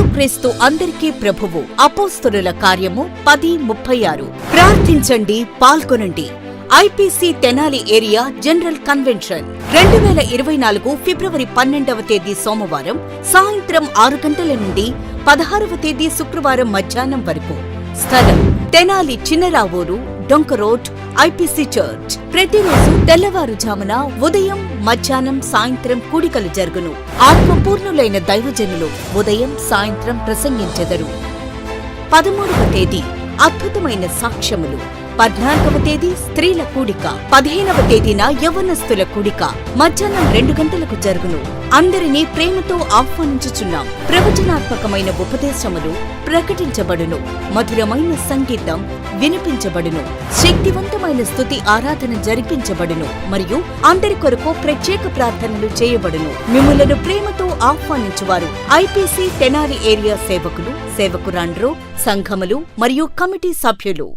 యేసుక్రీస్తు అందరికీ ప్రభువు. అపోస్తుల కార్యము పది ముప్పై ఆరు. ప్రార్థించండి పాల్గొనండి. IPC Tenali area general convention. రెండు వేల ఇరవై నాలుగు ఫిబ్రవరి పన్నెండవ తేదీ సోమవారం సాయంత్రం ఆరు గంటల నుండి పదహారవ తేదీ శుక్రవారం మధ్యాహ్నం వరకు. స్థలం తెనాలి చిన్నరావూరు డొంక రోడ్ ఐపీసీ చర్చ్. ప్రతిరోజు తెల్లవారుజామున ఉదయం మధ్యాహ్నం సాయంత్రం కూడికలు జరుగును. ఆత్మపూర్ణులైన దైవజనులు ఉదయం సాయంత్రం ప్రసంగించెదరు. పదమూడవ తేదీ అద్భుతమైన సాక్ష్యములు. పద్నాలుగవ తేదీ స్త్రీల కూడిక. పదిహేనవ తేదీన యవనస్తుల కూడిక. మధ్యాహ్నం రెండు గంటలకు జరుగును. అందరినీ ప్రేమతో ఆహ్వానించుచున్నాం. ప్రవచనాత్మకమైన ఉపదేశములు ప్రకటించబడును. మధురమైన సంగీతం వినిపించబడును. శక్తివంతమైన స్థుతి ఆరాధన జరిపించబడును. మరియు అందరి కొరకు ప్రత్యేక ప్రార్థనలు చేయబడును. మిమ్మలను ప్రేమతో ఆహ్వానించువారు ఐపీసీ తెనాలి ఏరియా సేవకులు సేవకురాండ్రు సంఘములు మరియు కమిటీ సభ్యులు.